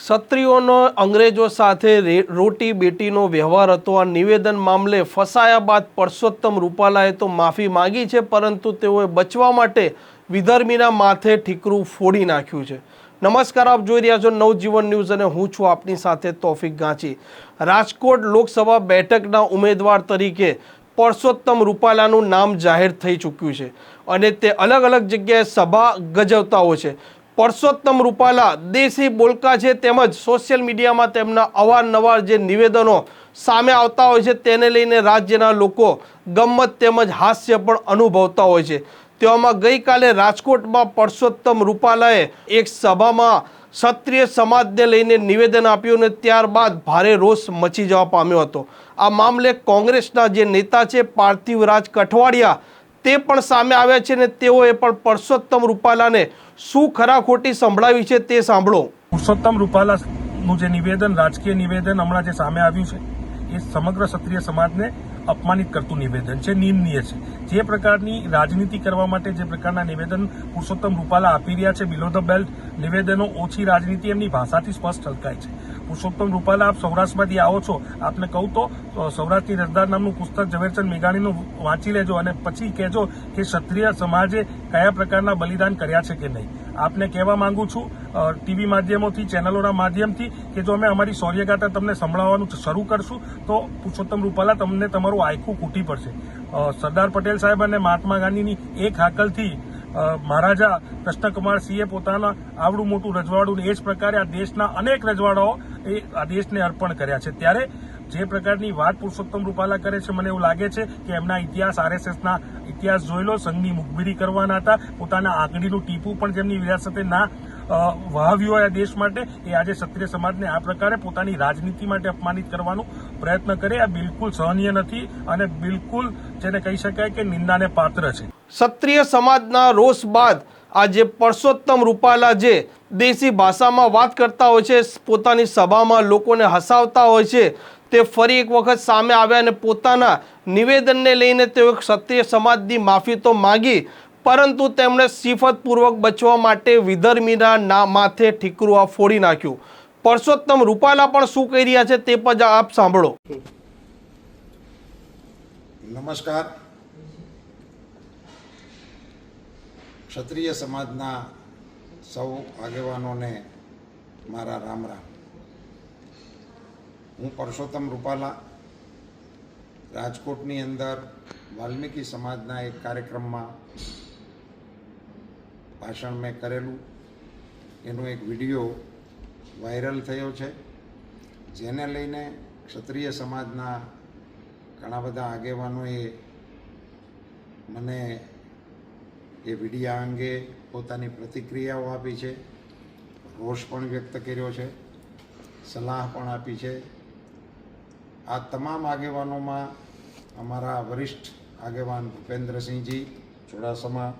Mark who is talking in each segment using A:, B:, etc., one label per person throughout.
A: ક્ષત્રિયોનો અંગ્રેજો સાથે રોટી બેટીનો વ્યવહાર હતો. આ નિવેદન મામલે ફસાયા બાદ પરસોત્તમ રૂપાલાએ તો માફી માંગી છે, પરંતુ તેઓએ બચવા માટે વિધર્મીના માથે ઠીકરું ફોડી નાખ્યું છે. નમસ્કાર, આપ જોઈ રહ્યા છો નવજીવન ન્યૂઝ અને હું છું આપની સાથે તોફિક ગાંચી. રાજકોટ લોકસભા બેઠકના ઉમેદવાર તરીકે પરસોત્તમ રૂપાલાનું નામ જાહેર થઈ ચૂક્યું છે અને તે અલગ અલગ જગ્યાએ સભા ગજવતાઓ છે. પરસોત્તમ રૂપાલા દેશી બોલકા છે તેમજ સોશિયલ મીડિયામાં તેમના અવારનવાર જે નિવેદનો સામે આવતા હોય છે તેને લઈને રાજ્યના લોકો ગમત તેમજ હાસ્ય પણ અનુભવતા હોય છે. તેવામાં ગઈકાલે રાજકોટમાં પરસોત્તમ રૂપાલાએ એક સભામાં ક્ષત્રિય સમાજને લઈને નિવેદન આપ્યું અને ત્યારબાદ ભારે રોષ મચી જવા પામ્યો હતો. આ મામલે કોંગ્રેસના જે નેતા છે, પાર્થિવરાજ કઠવાડિયા તે પણ સામે આવ્યા છે અને તેઓએ પણ પરસોત્તમ રૂપાલાને શું ખરા ખોટી સંભળાવી છે તે સાંભળો.
B: પુરુષોત્તમ રૂપાલાનું જે નિવેદન, રાજકીય નિવેદન હમણાં જે સામે આવ્યું છે, એ સમગ્ર ક્ષત્રિય સમાજને અપમાનિત કરતું નિવેદન છે, નિંદનીય છે. જે પ્રકારની રાજનીતિ કરવા માટે જે પ્રકારના નિવેદન પુરુષોત્તમ રૂપાલા આપી રહ્યા છે બિલો ધ બેલ્ટ નિવેદનો ઓછી રાજનીતિ એમની ભાષાથી સ્પષ્ટ ઝલકાય છે. પુરુષોત્તમ રૂપાલા, આપ સૌરાષ્ટ્રમાંથી આવો છો. આપને કહું તો સૌરાષ્ટ્રની રસદાર નામનું પુસ્તક ઝવેરચંદ મેઘાણીનું વાંચી લેજો અને પછી કહેજો કે ક્ષત્રિય સમાજે કયા પ્રકારના બલિદાન કર્યા છે કે નહીં. આપને કહેવા માંગુ છું ટીવી માધ્યમોથી, ચેનલોના માધ્યમથી કે જો અમે અમારી શૌર્યગાથા તમને સંભળાવવાનું શરૂ કરશું, તો પુરુષોત્તમ રૂપાલા તમને તમારું આયખું કૂટી પડશે. સરદાર પટેલ સાહેબ અને મહાત્મા ગાંધીની એક હાકલથી મહારાજા કૃષ્ણકુમાર સિંહે પોતાના આવડું મોટું રજવાડું એ જ પ્રકારે આ દેશના અનેક રજવાડાઓ એ આ દેશને અર્પણ કર્યા છે. ત્યારે જે પ્રકારની વાત પુરુષોત્તમ રૂપાલા કરે છે, મને એવું લાગે છે કે એમના ઇતિહાસ આરએસએસના ઇતિહાસ જોઈ લો, સંઘની મુખબીરી કરવાના હતા, પોતાના આંગળીનું ટીપું પણ જેમની વિરાસતે ના વહાવ્યું હોય આ દેશ માટે, એ આજે ક્ષત્રિય સમાજને આ પ્રકારે પોતાની રાજનીતિ માટે અપમાનિત કરવાનો પ્રયત્ન કરે, આ બિલકુલ સહનીય નથી અને બિલકુલ જેને કહી શકાય કે નિંદાને પાત્ર છે.
A: ક્ષત્રિય સમાજના રોષ બાદ આજે પરસોત્તમ રૂપાલા જે દેશી ભાષામાં વાત કરતા હોય છે, પોતાની સભામાં લોકોને હસાવતા હોય છે તે ફરી એક વખત સામે આવ્યા અને પોતાના નિવેદનને લઈને તેઓ ક્ષત્રિય સમાજની માફી તો માંગી, પરંતુ તેમણે સિફતપૂર્વક બચવા માટે વિધર્મીના ના માથે ઠીકરું આ ફોડી નાખ્યું. પરસોત્તમ રૂપાલા પણ શું કહી રહ્યા છે તે પણ આપ સાંભળો.
C: નમસ્કાર. ક્ષત્રિય સમાજના સૌ આગેવાનોને મારા રામ રામ. હું પરસોત્તમ રૂપાલા, રાજકોટની અંદર વાલ્મીકી સમાજના એક કાર્યક્રમમાં ભાષણ મેં કરેલું. એનો એક વીડિયો વાયરલ થયો છે. જેને લઈને ક્ષત્રિય સમાજના ઘણા બધા આગેવાનોએ મને એ વિડીયા અંગે પોતાની પ્રતિક્રિયાઓ આપી છે. રોષ પણ વ્યક્ત કર્યો છે. સલાહ પણ આપી છે. આ તમામ આગેવાનોમાં અમારા વરિષ્ઠ આગેવાન ભૂપેન્દ્રસિંહજી, ચુડાસમા,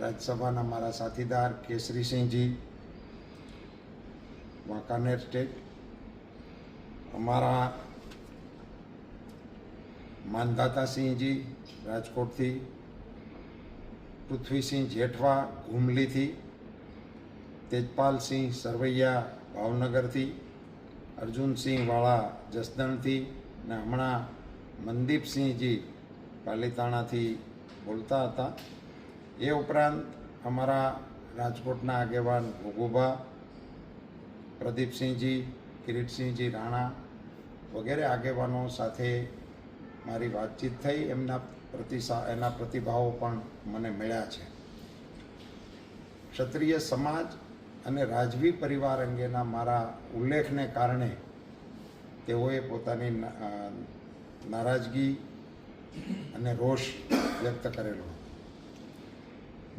C: રાજ્યસભાના મારા સાથીદાર કેસરીસિંહજી, વાંકાનેર સ્ટેટ, અમારા માનદાતાસિંહજી રાજકોટથી, પૃથ્વીસિંહ જેઠવા ઘુમલીથી તેજપાલસિંહ સરવૈયા ભાવનગરથી અર્જુનસિંહ વાળા જસદણથી ને હમણાં મનદીપસિંહજી પાલીતાણાથી બોલતા હતા. એ ઉપરાંત અમારા રાજકોટના આગેવાન ભોગુભા, પ્રદીપસિંહજી, કિરીટસિંહજી રાણા વગેરે આગેવાનો સાથે મારી વાતચીત થઈ. એમના પ્રતિસા, એના પ્રતિભાવો પણ મને મળ્યા છે. ક્ષત્રિય સમાજ અને રાજવી પરિવાર અંગેના મારા ઉલ્લેખને કારણે તેઓએ પોતાની નારાજગી અને રોષ વ્યક્ત કરેલો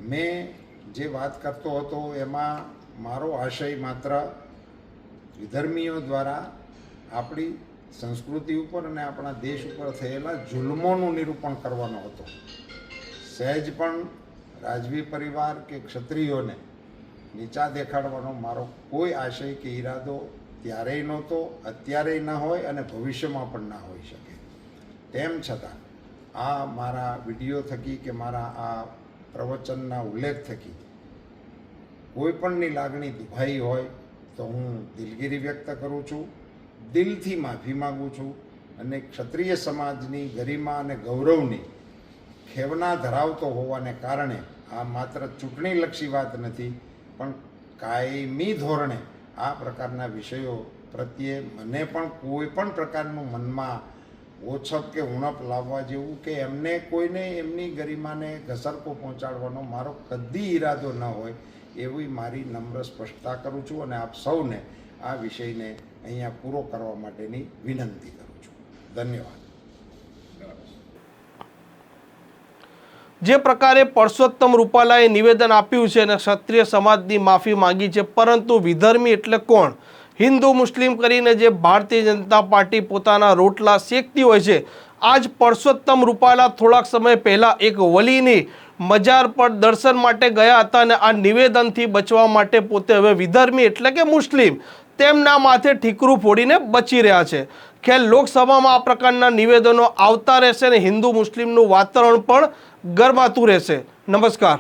C: મેં જે વાત કરતો હતો એમાં મારો આશય માત્ર વિધર્મીઓ દ્વારા આપણી સંસ્કૃતિ ઉપર અને આપણા દેશ ઉપર થયેલા જુલ્મોનું નિરૂપણ કરવાનો હતો. સહેજ પણ રાજવી પરિવાર કે ક્ષત્રિયોને નીચા દેખાડવાનો મારો કોઈ આશય કે ઈરાદો ત્યારેય નહોતો, અત્યારેય ન હોય અને ભવિષ્યમાં પણ ના હોઈ શકે. તેમ છતાં, આ મારા વીડિયો થકી કે મારા આ પ્રવચનના ઉલ્લેખ થકી કોઈ પણની લાગણી દુભાઈ હોય તો હું દિલગીરી વ્યક્ત કરું છું, દિલથી માફી માગું છું અને ક્ષત્રિય સમાજની ગરિમા અને ગૌરવની ખેવના ધરાવતો હોવાને કારણે આ માત્ર ચૂંટણીલક્ષી વાત નથી પણ કાયમી ધોરણે આ પ્રકારના વિષયો પ્રત્યે મને પણ કોઈ પણ પ્રકારનું મનમાં ઓછપ કે ઉણપ લાવવા જેવું કે એમને કોઈને એમની ગરિમાને ઘસરકો પહોંચાડવાનો મારો કદી ઈરાદો ન હોય એવી મારી નમ્ર સ્પષ્ટતા કરું છું અને આપ સૌને આ વિષયને અહીંયા પૂરો કરવા માટેની વિનંતી કરું છું. ધન્યવાદ.
A: જે પ્રકારે પરસોત્તમ રૂપાલાએ નિવેદન આપ્યું છે અને ક્ષત્રિય સમાજની માફી માંગી છે, પરંતુ વિધર્મી એટલે કોણ? હિન્દુ, મુસ્લિમ કરીને જે ભારતીય જનતા પાર્ટી પોતાના રોટલા શેકતી હોય છે, આજ પરસોત્તમ રૂપાલા થોડાક સમય પહેલાં એક વલીની મજાર પર દર્શન માટે ગયા હતા અને આ નિવેદનથી બચવા માટે પોતે હવે વિધર્મી એટલે કે મુસ્લિમ, તેમના માથે ઠીકરું ફોડીને બચી રહ્યા છે. ખેર લોકસભામાં આ પ્રકારના નિવેદનો આવતા રહેશે અને હિન્દુ, મુસ્લિમનું વાતાવરણ પણ ગરમાતું રહેશે. નમસ્કાર.